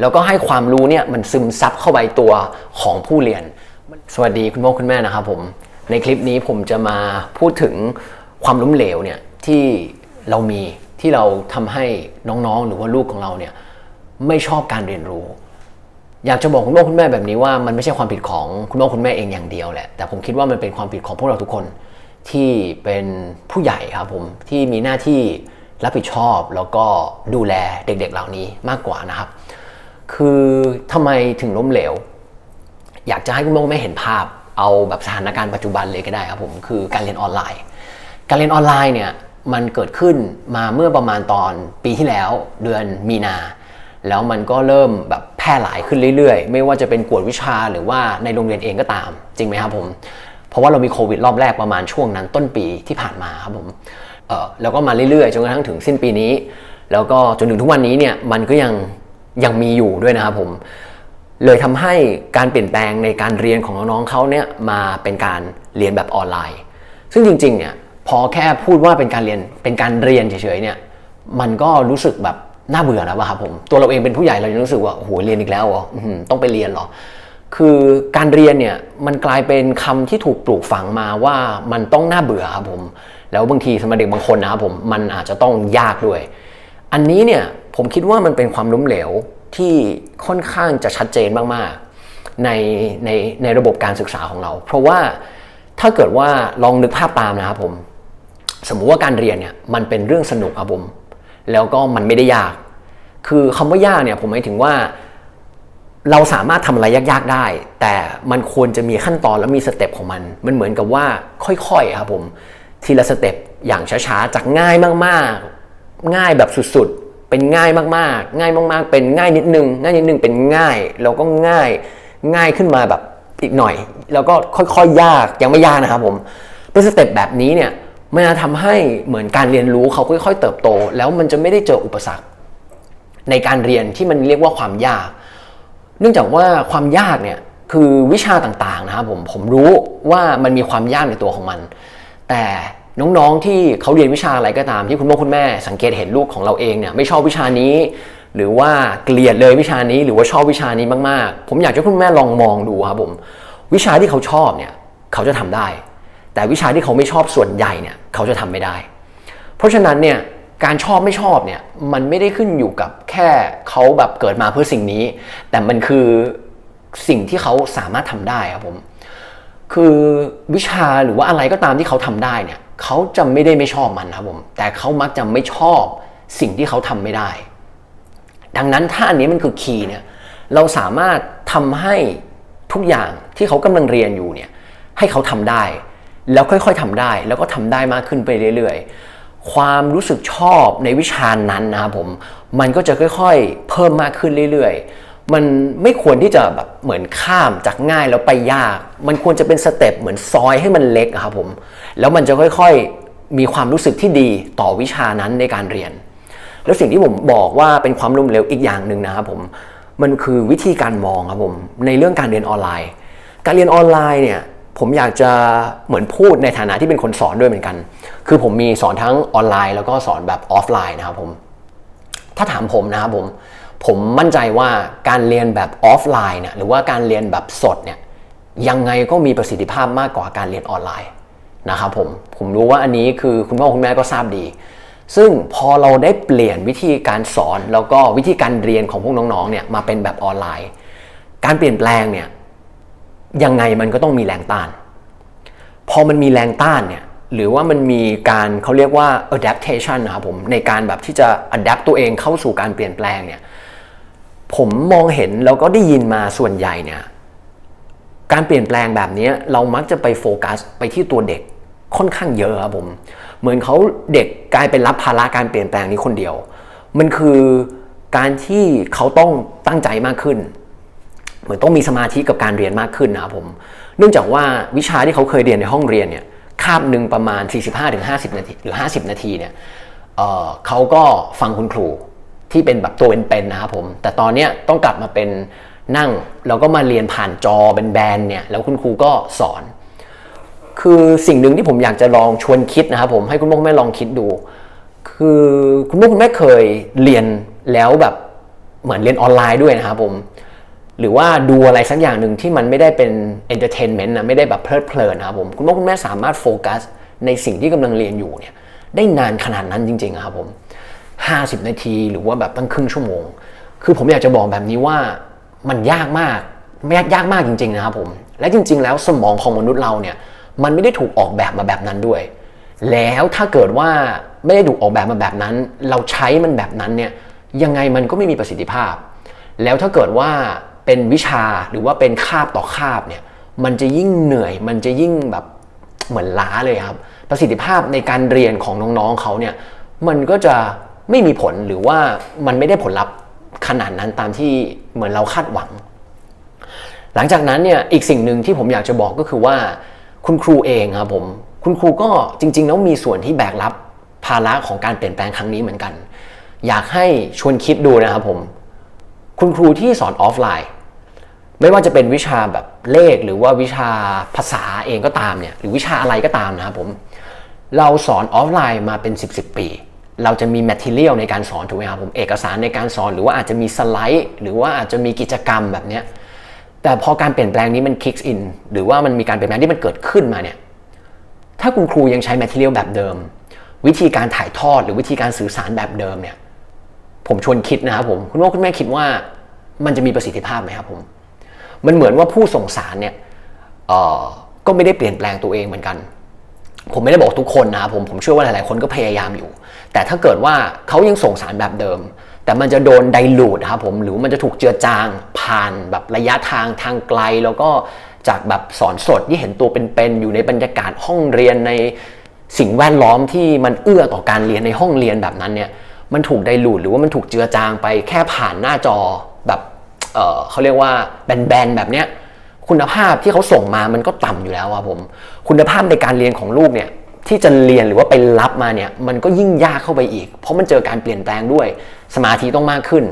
แล้วก็ให้ความรู้เนี่ยมันซึมซับเข้าไปตัวของผู้เรียน สวัสดีคุณพ่อคุณแม่นะครับผมในคลิปนี้ผมจะมาพูดถึงความล้มเหลวเนี่ยที่เรามีที่เราทำให้น้องๆ หรือว่าลูกของเราเนี่ยไม่ชอบการเรียนรู้ อยากจะบอกคุณพ่อคุณแม่แบบนี้ว่ามันไม่ใช่ความผิดของคุณพ่อคุณแม่เองอย่างเดียวแหละแต่ผมคิดว่ามันเป็นความผิดของพวกเราทุกคนที่เป็นผู้ใหญ่ครับผมที่มีหน้าที่รับผิดชอบแล้วก็ดูแลเด็กๆ เหล่านี้มากกว่านะครับ คือทำไมถึงล้มเหลว อยากจะให้คุณพ่อคุณแม่เห็นภาพ เอาแบบสถานการณ์ปัจจุบันเลยก็ได้ครับผมคือการเรียนออนไลน์ การเรียนออนไลน์เนี่ยมันเกิดขึ้นมาเมื่อประมาณตอนปีที่แล้วเดือนมีนา แล้วมันก็เริ่มแบบแพร่หลายขึ้นเรื่อยๆ ไม่ว่าจะเป็นกวดวิชาหรือว่าในโรงเรียนเองก็ตาม จริงไหมครับผม เพราะว่าเรามีโควิดรอบแรกประมาณช่วงนั้นต้นปีที่ผ่านมาครับผมเออแล้วก็มาเรื่อยๆจนกระทั่งถึงสิ้นปีนี้ แล้วก็จนถึงทุกวันนี้เนี่ยมันก็ยัง ยังมีอยู่ด้วยนะครับผมเลยทำให้การเปลี่ยนแปลงในการเรียนของน้องๆเขาเนี่ยมาเป็นการเรียนแบบออนไลน์ ซึ่งจริงๆเนี่ยพอแค่พูดว่าเป็นการเรียนเป็นการเรียนเฉยๆเนี่ยมันก็รู้สึกแบบน่าเบื่อแล้วครับผมตัวเราเองเป็นผู้ใหญ่เรายังรู้สึกว่าโอ้โหเรียนอีกแล้วเหรอต้องไปเรียนเหรอคือการเรียนเนี่ยมันกลายเป็นคำที่ถูกปลูกฝังมาว่ามันต้องน่าเบื่อครับผมแล้วบางทีสำหรับเด็กบางคนนะครับผมมันอาจจะต้องยากด้วย อันนี้เนี่ย ผมคิดว่ามันเป็นความล้มเหลวที่ค่อนข้างจะชัดเจนมากๆในในในระบบการศึกษาของเรา เพราะว่าถ้าเกิดว่าลองนึกภาพตามนะครับผม สมมุติว่าการเรียนเนี่ยมันเป็นเรื่องสนุกครับผม แล้วก็มันไม่ได้ยาก คือคำว่ายากเนี่ยผมหมายถึงว่าเราสามารถทำอะไรยากๆได้ แต่มันควรจะมีขั้นตอนและมีสเต็ปของมัน มันเหมือนกับว่าค่อยๆครับผม ทีละสเต็ปอย่างช้าๆ จากง่ายมากๆ ง่ายแบบสุดๆ เป็นง่ายมากๆ ง่ายมากๆ เป็นง่ายนิดนึง ง่ายนิดนึงเป็นง่ายแล้วก็ง่ายง่ายขึ้นมาแบบอีกหน่อย แล้วก็ค่อยๆยากยังไม่ยากนะครับผมเป็นสเต็ปแบบนี้เนี่ยมันจะทำให้เหมือนการเรียนรู้เขาค่อยๆ เติบโต แล้วมันจะไม่ได้เจออุปสรรค ในการเรียนที่มันเรียกว่าความยาก เนื่องจากว่าความยากเนี่ยคือวิชาต่างๆนะครับผมผมรู้ว่ามันมีความยากในตัวของมัน แต่ น้องๆที่เขาเรียนวิชาอะไรก็ตามที่คุณพ่อคุณแม่สังเกตเห็นลูกของเราเองเนี่ยไม่ชอบวิชานี้ หรือว่าเกลียดเลยวิชานี้หรือว่าชอบวิชานี้มากๆ ผมอยากให้คุณแม่ลองมองดูครับผมวิชาที่เขาชอบเนี่ยเขาจะทำได้ แต่วิชาที่เขาไม่ชอบส่วนใหญ่เนี่ยเขาจะทำไม่ได้ เพราะฉะนั้นเนี่ยการชอบไม่ชอบเนี่ยมันไม่ได้ขึ้นอยู่กับแค่เขาแบบเกิดมาเพื่อสิ่งนี้ แต่มันคือสิ่งที่เขาสามารถทำได้ครับผมคือวิชาหรือว่าอะไรก็ตามที่เขาทำได้เนี่ย เขาจะไม่ได้ไม่ชอบมันครับผม แต่เขามักจะไม่ชอบสิ่งที่เขาทำไม่ได้ ดังนั้นถ้าอันนี้มันคือคีย์เนี่ย เราสามารถทำให้ทุกอย่างที่เขากำลังเรียนอยู่เนี่ย ให้เขาทำได้ แล้วค่อยๆทำได้ แล้วก็ทำได้มากขึ้นไปเรื่อยๆ ความรู้สึกชอบในวิชานั้นนะครับผม มันก็จะค่อยๆ เพิ่มมากขึ้นเรื่อยๆ มันไม่ควรที่จะแบบเหมือนข้ามจากง่ายแล้วไปยาก มันควรจะเป็นสเต็ปเหมือนซอยให้มันเล็กอะครับผม แล้วมันจะค่อยๆ มีความรู้สึกที่ดีต่อวิชานั้นในการเรียน แล้วสิ่งที่ผมบอกว่าเป็นความล้มเหลวอีกอย่างหนึ่งนะครับผม มันคือวิธีการมองครับผม ในเรื่องการเรียนออนไลน์ การเรียนออนไลน์เนี่ย ผมอยากจะเหมือนพูดในฐานะที่เป็นคนสอนด้วยเหมือนกัน คือผมมีสอนทั้งออนไลน์ แล้วก็สอนแบบออฟไลน์นะครับผม ถ้าถามผมนะครับผม ผมมั่นใจว่าการเรียนแบบออฟไลน์เนี่ยหรือว่าการเรียนแบบสดเนี่ยยังไงก็มีประสิทธิภาพมากกว่าการเรียนออนไลน์นะครับผมผมรู้ว่าอันนี้คือคุณพ่อคุณแม่ก็ทราบดี ซึ่งพอเราได้เปลี่ยนวิธีการสอนแล้วก็วิธีการเรียนของพวกน้องๆเนี่ยมาเป็นแบบออนไลน์ การเปลี่ยนแปลงเนี่ยยังไงมันก็ต้องมีแรงต้าน พอมันมีแรงต้านเนี่ยหรือว่ามันมีการเขาเรียกว่า adaptation นะครับผมในการแบบที่จะ adapt ตัวเองเข้าสู่การเปลี่ยนแปลงเนี่ย ผมมองเห็นแล้วก็ได้ยินมาส่วนใหญ่เนี่ยการเปลี่ยนแปลงแบบนี้เรามักจะไปโฟกัสไปที่ตัวเด็กค่อนข้างเยอะครับผม เหมือนเขาเด็กกลายเป็นรับภาระการเปลี่ยนแปลงนี้คนเดียว มันคือการที่เขาต้องตั้งใจมากขึ้น เหมือนต้องมีสมาธิกับการเรียนมากขึ้นนะครับผม เนื่องจากว่าวิชาที่เขาเคยเรียนในห้องเรียนเนี่ยคาบหนึ่งประมาณ 45-50 นาทีหรือ 50 นาทีเนี่ยเเขาก็ฟังคุณครู ที่เป็นแบบตัวเป็นๆนะครับผม แต่ตอนเนี้ยต้องกลับมาเป็นนั่งแล้วก็มาเรียนผ่านจอเป็นแบนเนี่ยแล้วคุณครูก็สอน คือสิ่งหนึ่งที่ผมอยากจะลองชวนคิดนะครับผมให้คุณพ่อคุณแม่ลองคิดดู คือคุณพ่อคุณแม่เคยเรียนแล้วแบบเหมือนเรียนออนไลน์ด้วยนะครับผมหรือว่าดูอะไรสักอย่างหนึ่งที่มันไม่ได้เป็นเอนเตอร์เทนเมนต์นะไม่ได้แบบเพลิดเพลินนะครับผมคุณพ่อคุณแม่สามารถโฟกัสในสิ่งที่กำลังเรียนอยู่เนี่ยได้นานขนาดนั้นจริงๆครับผม 50 นาที หรือว่าแบบตั้งครึ่งชั่วโมง คือผมอยากจะบอกแบบนี้ว่ามันยากมากไม่ยากยากมากจริง ๆ นะครับผม และจริง ๆ แล้วสมองของมนุษย์เราเนี่ยมันไม่ได้ถูกออกแบบมาแบบนั้นด้วย แล้วถ้าเกิดว่าไม่ได้ถูกออกแบบมาแบบนั้น เราใช้มันแบบนั้นเนี่ยยังไงมันก็ไม่มีประสิทธิภาพ แล้วถ้าเกิดว่าเป็นวิชาหรือว่าเป็นคาบต่อคาบเนี่ยมันจะยิ่งเหนื่อย มันจะยิ่งแบบเหมือนล้าเลยครับ ประสิทธิภาพในการเรียนของน้องๆเขาเนี่ยมันก็จะ ไม่มีผลหรือว่ามันไม่ได้ผลลัพธ์ขนาดนั้นตามที่เหมือนเราคาดหวัง หลังจากนั้นเนี่ยอีกสิ่งหนึ่งที่ผมอยากจะบอกก็คือว่า คุณครูเองครับผมคุณครูก็จริง ๆ แล้วมีส่วนที่แบกรับภาระของการเปลี่ยนแปลงครั้งนี้เหมือนกัน อยากให้ชวนคิดดูนะครับผม คุณครูที่สอนออฟไลน์ ไม่ว่าจะเป็นวิชาแบบเลขหรือว่าวิชาภาษาเองก็ตามเนี่ยหรือวิชาอะไรก็ตามนะครับผม เราสอนออฟไลน์มาเป็น 10บสปี เราจะมีแมทเทียลในการสอนถูกไหมครับผมเอกสารในการสอนหรือว่าอาจจะมีสไลด์ หรือว่าอาจจะมีกิจกรรมแบบนี้แต่พอการเปลี่ยนแปลงนี้มันคิกอินหรือว่ามันมีการเปลี่ยนแปลงที่มันเกิดขึ้นมาเนี่ยถ้าคุณครูยังใช้แมทเทียลแบบเดิม วิธีการถ่ายทอดหรือวิธีการสื่อสารแบบเดิมเนี่ยผมชวนคิดนะครับผมคุณพ่อคุณแม่คิดว่ามันจะมีประสิทธิภาพไหมครับผมมันเหมือนว่าผู้ส่งสารเนี่ยก็ไม่ได้เปลี่ยนแปลงตัวเองเหมือนกัน ผมไม่ได้บอกทุกคนนะครับผมผมเชื่อว่าหลายๆคนก็พยายามอยู่ แต่ถ้าเกิดว่าเขายังส่งสารแบบเดิม แต่มันจะโดนไดลูดครับผมหรือมันจะถูกเจือจางผ่านแบบระยะทางทางไกล แล้วก็จากแบบสอนสดที่เห็นตัวเป็นๆอยู่ในบรรยากาศห้องเรียนในสิ่งแวดล้อมที่มันเอื้อต่อการเรียนในห้องเรียนแบบนั้นเนี่ยมันถูกไดลูดหรือว่ามันถูกเจือจางไปแค่ผ่านหน้าจอแบบเเขาเรียกว่าแบนๆแบบเนี้ย คุณภาพที่เขาส่งมามันก็ต่ำอยู่แล้วครับผม คุณภาพในการเรียนของลูกเนี่ยที่จะเรียนหรือว่าไปรับมาเนี่ยมันก็ยิ่งยากเข้าไปอีก เพราะมันเจอการเปลี่ยนแปลงด้วย สมาธิต้องมากขึ้น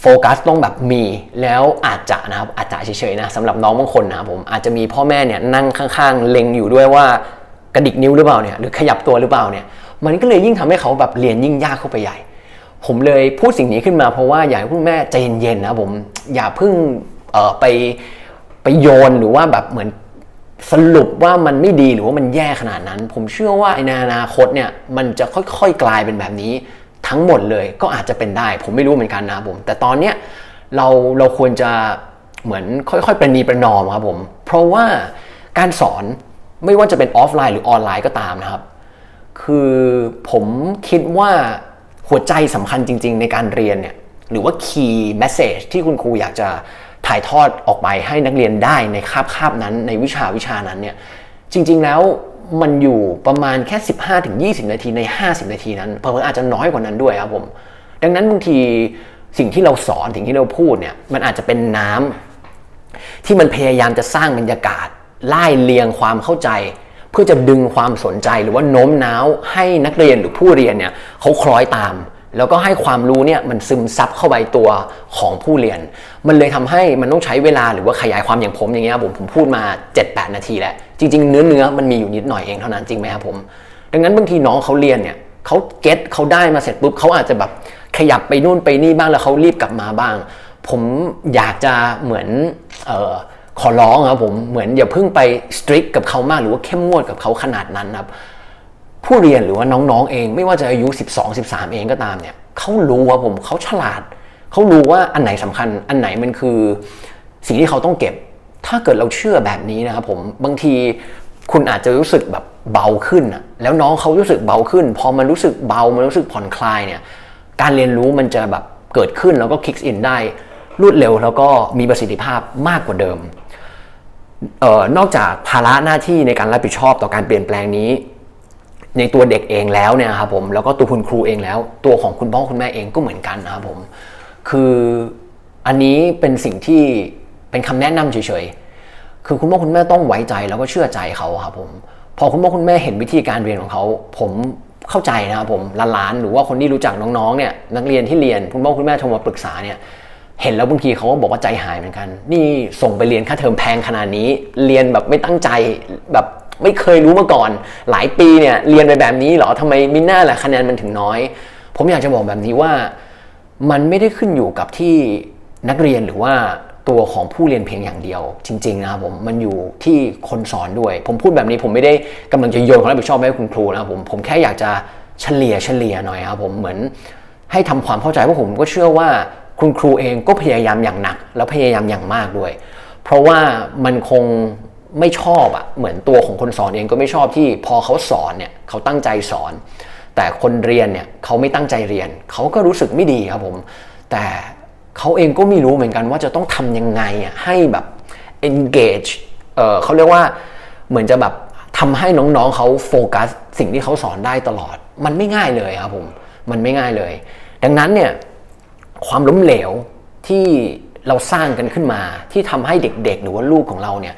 โฟกัสต้องแบบมีแล้วอาจจะนะครับอาจจะเฉยๆนะสำหรับน้องบางคนนะครับผมอาจจะมีพ่อแม่เนี่ยนั่งข้างๆ เล็งอยู่ด้วยว่ากระดิกนิ้วหรือเปล่าเนี่ยหรือขยับตัวหรือเปล่าเนี่ยมันก็เลยยิ่งทำให้เขาแบบเรียนยิ่งยากเข้าไปใหญ่ ผมเลยพูดสิ่งนี้ขึ้นมาเพราะว่าอยากให้คุณแม่ใจเย็นๆนะผมอย่าเพิ่ง ไปไปโยนหรือว่าแบบเหมือนสรุปว่ามันไม่ดีหรือว่ามันแย่ขนาดนั้น ผมเชื่อว่าในอนาคตเนี่ยมันจะค่อยๆกลายเป็นแบบนี้ทั้งหมดเลยก็อาจจะเป็นได้ ผมไม่รู้เหมือนกันนะผม แต่ตอนเนี้ยเราเราควรจะเหมือนค่อยๆประนีประนอมครับผม เพราะว่าการสอนไม่ว่าจะเป็นออฟไลน์หรือออนไลน์ก็ตามนะครับ คือผมคิดว่าหัวใจสำคัญจริง ๆ ในการเรียนเนี่ยหรือว่า key message ที่คุณครูอยากจะ ถ่ายทอดออกไปให้นักเรียนได้ในคาบคาบนั้นในวิชาวิชานั้นเนี่ยจริง ๆแล้วมันอยู่ประมาณแค่ 15ถึง20 นาทีใน 50 นาทีนั้นเพออาจจะน้อยกว่านั้นด้วยครับผม ดังนั้นบางทีสิ่งที่เราสอนสิ่งที่เราพูดเนี่ยมันอาจจะเป็นน้ำที่มันพยายามจะสร้างบรรยากาศไล่เลียงความเข้าใจ เพื่อจะดึงความสนใจหรือว่าโน้มน้าวให้นักเรียนหรือผู้เรียนเนี่ยเขาคล้อยตาม แล้วก็ให้ความรู้เนี่ยมันซึมซับเข้าไปตัวของผู้เรียน มันเลยทำให้มันต้องใช้เวลาหรือว่าขยายความอย่างผมอย่างเงี้ยผมผมพูดมา 7-8 นาทีแล้ว จริง ๆ เนื้อเนื้อมันมีอยู่นิดหน่อยเองเท่านั้นจริงไหมครับผม ดังนั้นบางทีน้องเขาเรียนเนี่ยเขาเก็ตเขาได้มาเสร็จปุ๊บเขาอาจจะแบบขยับไปนู่นไปนี่บ้างแล้วเขารีบกลับมาบ้าง ผมอยากจะเหมือนออขอร้องครับผมเหมือนอย่าเพิ่งไปสตริกกับเขามากหรือว่าเข้มงวดกับเขาขนาดนั้นครับ ผู้เรียนหรือว่าน้องๆเอง ไม่ว่าจะอายุ 12 13 เองก็ตามเนี่ยเขารู้ว่าผมเขาฉลาดเขารู้ว่าอันไหนสำคัญอันไหนมันคือสิ่งที่เขาต้องเก็บ ถ้าเกิดเราเชื่อแบบนี้นะครับผมบางทีคุณอาจจะรู้สึกแบบเบาขึ้นอะแล้วน้องเขารู้สึกเบาขึ้น พอมันรู้สึกเบามันรู้สึกผ่อนคลายเนี่ยการเรียนรู้มันจะแบบเกิดขึ้นแล้วก็คิกอินได้รวดเร็วแล้วก็มีประสิทธิภาพมากกว่าเดิมออนอกจากภาระหน้าที่ในการรับผิดชอบต่อการเปลี่ยนแปลงนี้ ในตัวเด็กเองแล้วเนี่ยครับผมแล้วก็ตัวคุณครูเองแล้ว ตัวของคุณพ่อคุณแม่เองก็เหมือนกันนะครับผม คืออันนี้เป็นสิ่งที่เป็นคำแนะนำเฉยๆคือคุณพ่อคุณแม่ต้องไว้ใจแล้วก็เชื่อใจเขาครับผมพอคุณพ่อคุณแม่เห็นวิธีการเรียนของเขาผมเข้าใจนะครับผมหลานๆหรือว่าคนที่รู้จักน้องๆเนี่ยนักเรียนที่เรียนคุณพ่อคุณแม่โทรมาปรึกษาเนี่ยเห็นแล้วบางทีเขาก็บอกว่าใจหายเหมือนกัน นี่ส่งไปเรียนค่าเทอมแพงขนาดนี้ เรียนแบบไม่ตั้งใจแบบ ไม่เคยรู้มาก่อน หลายปีเนี่ยเรียนไปแบบนี้เหรอทำไมมิน่าแหละคะแนนมันถึงน้อย ผมอยากจะบอกแบบนี้ว่ามันไม่ได้ขึ้นอยู่กับที่นักเรียนหรือว่าตัวของผู้เรียนเพียงอย่างเดียว จริง ๆ นะครับผมมันอยู่ที่คนสอนด้วย ผมพูดแบบนี้ผมไม่ได้กำลังจะโยนความรับผิดชอบให้คุณครูนะครับผมผมแค่อยากจะเฉลี่ยเฉลี่ยหน่อยครับผมเหมือนให้ทำความเข้าใจเพราะผมก็เชื่อว่าคุณครูเองก็พยายามอย่างหนัก แล้วพยายามอย่างมากด้วย เพราะว่ามันคง ไม่ชอบอะเหมือนตัวของคนสอนเองก็ไม่ชอบที่พอเขาสอนเนี่ยเขาตั้งใจสอน แต่คนเรียนเนี่ยเขาไม่ตั้งใจเรียน เขาก็รู้สึกไม่ดีครับผม แต่เขาเองก็ไม่รู้เหมือนกันว่าจะต้องทำยังไงอะให้แบบ engage เออเขาเรียกว่าเหมือนจะแบบทำให้น้องๆเขาโฟกัสสิ่งที่เขาสอนได้ตลอด มันไม่ง่ายเลยครับผมมันไม่ง่ายเลย ดังนั้นเนี่ยความล้มเหลวที่เราสร้างกันขึ้นมาที่ทำให้เด็กๆ หรือว่าลูกของเราเนี่ย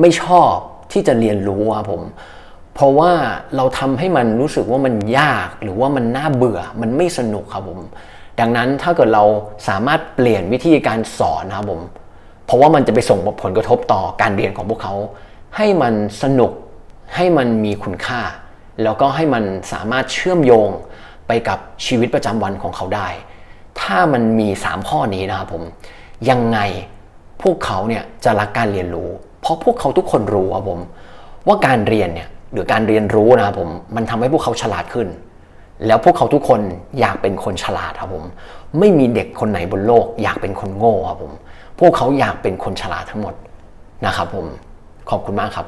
ไม่ชอบที่จะเรียนรู้ครับผม เพราะว่าเราทำให้มันรู้สึกว่ามันยากหรือว่ามันน่าเบื่อมันไม่สนุกครับผม ดังนั้นถ้าเกิดเราสามารถเปลี่ยนวิธีการสอนนะครับผม เพราะว่ามันจะไปส่งผลกระทบต่อการเรียนของพวกเขา ให้มันสนุกให้มันมีคุณค่า แล้วก็ให้มันสามารถเชื่อมโยงไปกับชีวิตประจำวันของเขาได้ ถ้ามันมี 3 ข้อนี้นะครับผม ยังไงพวกเขาเนี่ยจะรักการเรียนรู้ ราะพวกเขาทุกคนรู้ครับผมว่าการเรียนเนี่ยหรือการเรียนรู้นะครับผมมันทำให้พวกเขาฉลาดขึ้น แล้วพวกเขาทุกคนอยากเป็นคนฉลาดครับผมไม่มีเด็กคนไหนบนโลก อยากเป็นคนโง่ครับผมพวกเขาอยากเป็นคนฉลาดทั้งหมดนะครับผมขอบคุณมากครับ